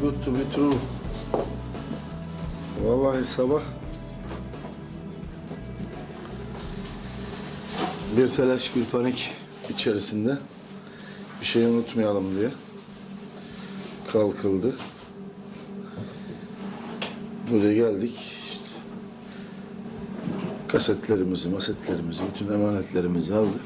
to be true. Vallahi sabah bir telaş bir panik içerisinde bir şey unutmayalım diye kalkıldı. Buraya geldik. Kasetlerimizi, masetlerimizi, bütün emanetlerimizi aldık.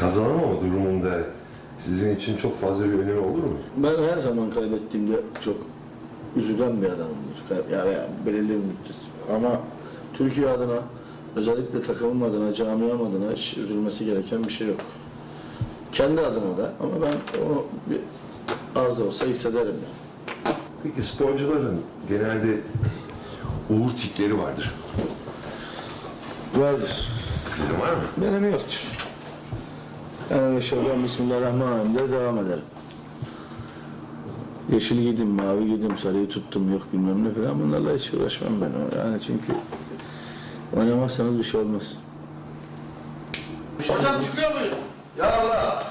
Kazanamama durumunda sizin için çok fazla bir önemi olur mu? Ben her zaman kaybettiğimde çok üzülen bir adamımdır. Kay- Ya, ya belirli bir müddet. Ama Türkiye adına, özellikle takımım adına, camiam adına hiç üzülmesi gereken bir şey yok. Kendi adıma da ama ben onu bir az da olsa hissederim. yani. Peki sporcuların genelde uğur tikleri vardır. Vardır. Sizin var mı? Benim yoktur. Yani şuradan Bismillahirrahmanirrahim de devam ederim. Yeşil giydim, mavi giydim, sarıyı tuttum, yok bilmem ne falan. Bunlarla hiç uğraşmam ben. Yani çünkü oynamazsanız bir şey olmaz. Hocam çıkıyor muyuz? Ya Allah!